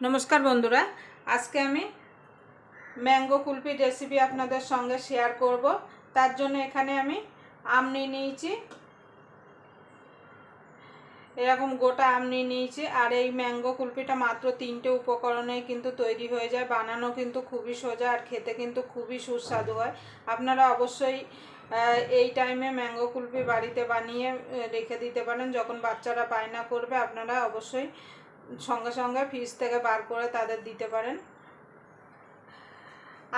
নমস্কার বন্ধুরা, আজকে আমি ম্যাঙ্গো কুলপির রেসিপি আপনাদের সঙ্গে শেয়ার করব। তার জন্য এখানে আমি আম নিয়ে নিয়েছি। এরকম গোটা আম নিয়ে নিয়েছি। আর এই ম্যাঙ্গো কুলপিটা মাত্র তিনটে উপকরণে কিন্তু তৈরি হয়ে যায়। বানানো কিন্তু খুবই সোজা আর খেতে কিন্তু খুবই সুস্বাদু হয়। আপনারা অবশ্যই এই টাইমে ম্যাঙ্গো কুলপি বাড়িতে বানিয়ে রেখে দিতে পারেন। যখন বাচ্চারা বায়না করবে, আপনারা অবশ্যই সঙ্গে সঙ্গে ফ্রিজ থেকে বার করে তাদের দিতে পারেন।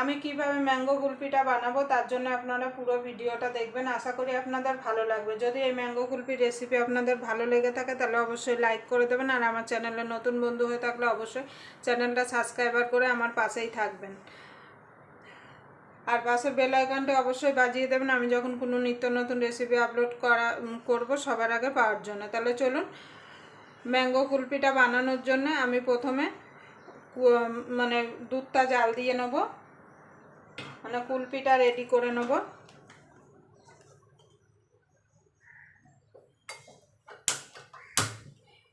আমি কীভাবে ম্যাঙ্গো কুলপিটা বানাবো তার জন্য আপনারা পুরো ভিডিওটা দেখবেন। আশা করি আপনাদের ভালো লাগবে। যদি এই ম্যাঙ্গো কুলপির রেসিপি আপনাদের ভালো লেগে থাকে, তাহলে অবশ্যই লাইক করে দেবেন। আর আমার চ্যানেলে নতুন বন্ধু হয়ে থাকলে অবশ্যই চ্যানেলটা সাবস্ক্রাইবার করে আমার পাশেই থাকবেন। আর পাশে বেল আইকনটা অবশ্যই বাজিয়ে দেবেন। আমি যখন কোনো নিত্য নতুন রেসিপি আপলোড করা করব সবার আগে পাওয়ার জন্য। তাহলে চলুন ম্যাঙ্গো কুলপিটা বানানোর জন্য আমি প্রথমে মানে দুধটা জাল দিয়ে নেব। মানে কুলপিটা রেডি করে নেব।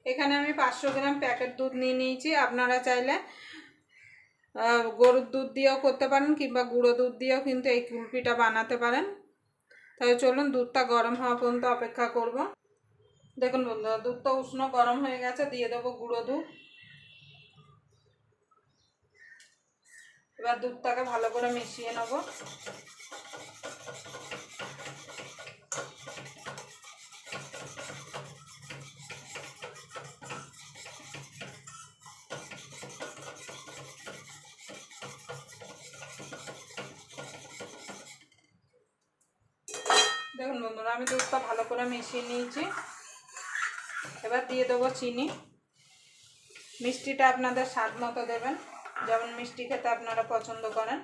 এখানে আমি পাঁচশো গ্রাম প্যাকেট দুধ নিয়ে নিয়েছি। আপনারা চাইলে গরুর দুধ দিয়েও করতে পারেন কিংবা গুঁড়ো দুধ দিয়েও কিন্তু এই কুলপিটা বানাতে পারেন। তাহলে চলুন, দুধটা গরম হওয়া পর্যন্ত অপেক্ষা করব। দেখুন বন্ধুরা, দুধটা উষ্ণ গরম হয়ে গেছে, দিয়ে দেবো গুঁড়ো দুধ। এবার দুধটাকে ভালো করে মিশিয়ে নেব। দেখুন বন্ধুরা, আমি দুধটা ভালো করে মিশিয়ে নিয়েছি। এবার দিয়ে দেবো চিনি। মিষ্টিটা আপনাদের স্বাদ মতো দেবেন। যেমন মিষ্টি খেতে আপনারা পছন্দ করেন।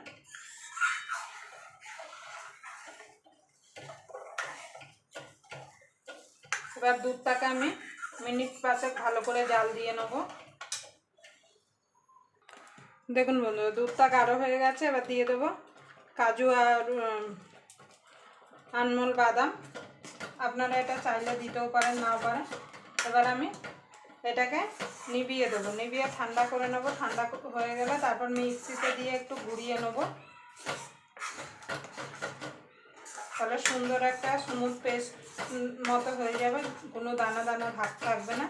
এবার দুধটাকে আমি মিনিট পাঁচেক ভালো করে জাল দিয়ে নেব। দেখুন বন্ধুরা দুধটা গাঢ় হয়ে গেছে। এবার দিয়ে দেবো কাজু আর আনমোল বাদাম। আপনারা এটা চাইলে দিতেও পারেন, নাও পারেন। এবার আমি এটাকে নিভিয়ে দেবো। নিভিয়ে ঠান্ডা করে নেব। ঠান্ডা হয়ে গেলে তারপর মিক্সিতে দিয়ে একটু গুঁড়িয়ে নেব। তাহলে সুন্দর একটা স্মুথ পেস্ট মতো হয়ে যাবে। কোনো দানা দানা ভাগ থাকবে না।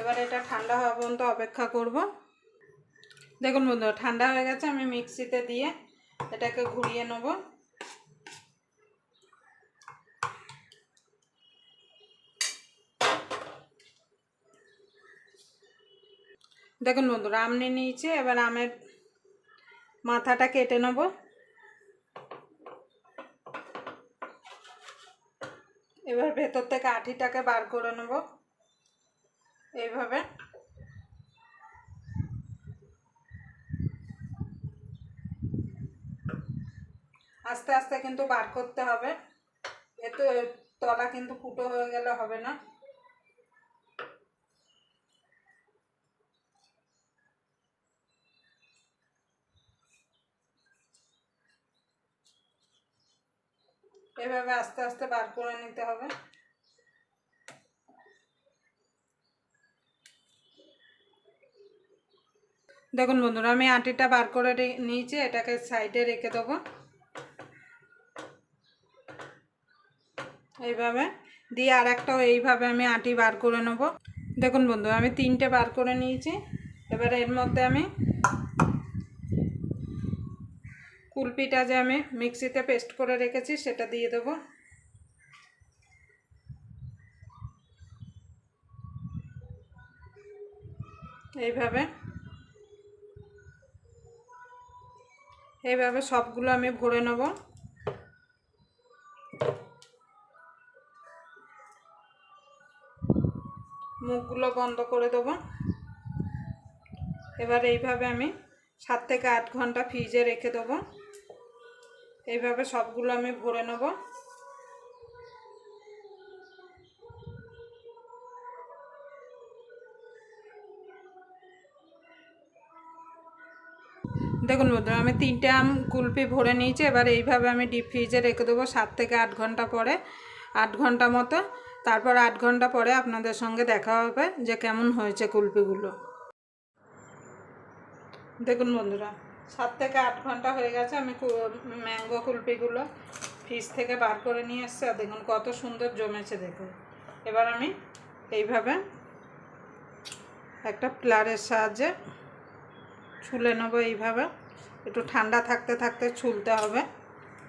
এবার এটা ঠান্ডা হওয়া পর্যন্ত অপেক্ষা করব। দেখুন বন্ধু ঠান্ডা হয়ে গেছে। আমি মিক্সিতে দিয়ে এটাকে ঘুরিয়ে নেব। দেখুন বন্ধুরা, আম নিয়ে নিয়েছি, এবার আমের মাথাটা কেটে নেব। এবার ভেতর থেকে আঠিটাকে বার করে নেব, এইভাবে। আস্তে আস্তে কিন্তু বার করতে হবে, এত তলা কিন্তু ফুটো হয়ে গেলে হবে না। এভাবে আস্তে আস্তে বার করে নিতে হবে। দেখুন বন্ধুরা, আমি আটিটা বার করে নিয়েছি, এটাকে সাইডে রেখে দেবো। এইভাবে দিয়ে আর একটাও এইভাবে আমি আটি বার করে নেব। দেখুন বন্ধু আমি তিনটে বার করে নিয়েছি। এবার এর মধ্যে আমি কুলপিটা যে আমি মিক্সিতে পেস্ট করে রেখেছি, সেটা দিয়ে দেবো। এইভাবে। এইভাবে সবগুলো আমি ভরে নেব। মুখগুলো বন্ধ করে দেবো। এবার এইভাবে আমি সাত থেকে আট ঘণ্টা ফ্রিজে রেখে দেবো। এইভাবে সবগুলো আমি ভরে নেব। দেখুন বন্ধুরা, আমি তিনটে আম কুলপি ভরে নিয়েছি। এবার এইভাবে আমি ডিপ ফ্রিজে রেখে দেবো সাত থেকে আট ঘণ্টা পরে। আট ঘণ্টা মতো। তারপর আট ঘণ্টা পরে আপনাদের সঙ্গে দেখা হবে যে কেমন হয়েছে কুলপিগুলো। দেখুন বন্ধুরা, সাত থেকে আট ঘণ্টা হয়ে গেছে আমি ম্যাঙ্গো কুলপিগুলো ফ্রিজ থেকে বার করে নিয়ে এসছি আর দেখুন কত সুন্দর জমেছে দেখুন। এবার আমি এইভাবে একটা প্লারের সাহায্যে ছুলে নেব এইভাবে। একটু ঠান্ডা থাকতে থাকতে ছুলতে হবে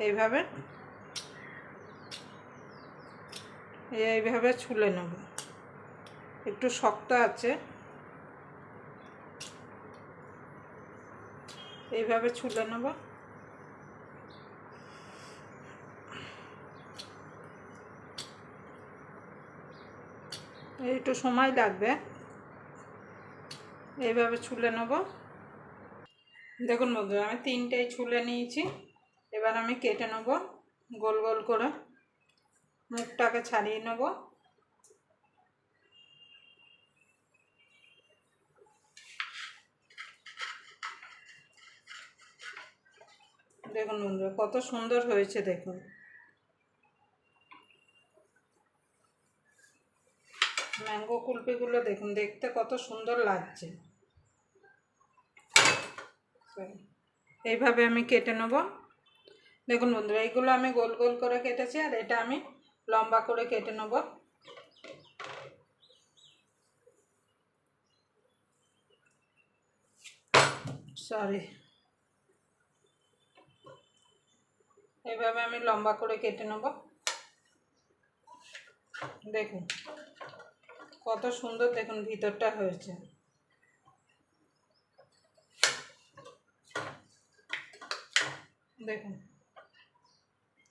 এইভাবে। এইভাবে ছুলে নেব। একটু শক্ত আছে। এইভাবে ছুলে নেব। একটু সময় লাগবে। এইভাবে ছুলে নেব। দেখুন বন্ধুরা, আমি তিনটেই ছুলে নিয়েছি। এবার আমি কেটে নেব গোল গোল করে। মুখটাকে ছাড়িয়ে নেব। দেখুন বন্ধুরা, কত সুন্দর হয়েছে দেখুন। ম্যাঙ্গো কুলপিগুলো দেখুন, দেখতে কত সুন্দর লাগছে। এইভাবে আমি কেটে নেব। দেখুন বন্ধুরা, এইগুলো আমি গোল গোল করে কেটেছি, আর এটা আমি লম্বা করে কেটে নেব। সরি এইভাবে আমি লম্বা করে কেটে নেব। দেখুন, কত সুন্দর দেখুন ভিতরটা হয়েছে। দেখুন,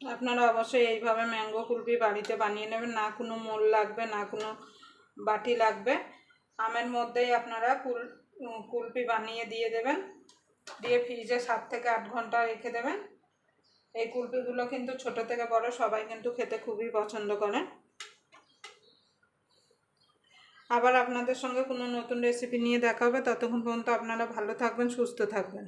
আপনারা অবশ্যই এইভাবে ম্যাঙ্গো কুলপি বাড়িতে বানিয়ে নেবেন, না কোনো মোল লাগবে, না কোনো বাটি লাগবে। আমের মধ্যেই আপনারা কুল কুলপি বানিয়ে দিয়ে দেবেন। দিয়ে ফ্রিজে সাত থেকে আট ঘণ্টা রেখে দেবেন। এই কুলপিগুলো কিন্তু ছোট থেকে বড়, সবাই কিন্তু খেতে খুবই পছন্দ করে আবার আপনাদের সঙ্গে কোনো নতুন রেসিপি নিয়ে দেখা হবে, ততক্ষণ পর্যন্ত আপনারা ভালো থাকবেন, সুস্থ থাকবেন।